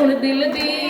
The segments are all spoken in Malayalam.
ਹੁਣ ਦਿਲ ਦੀ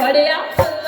Cut it out.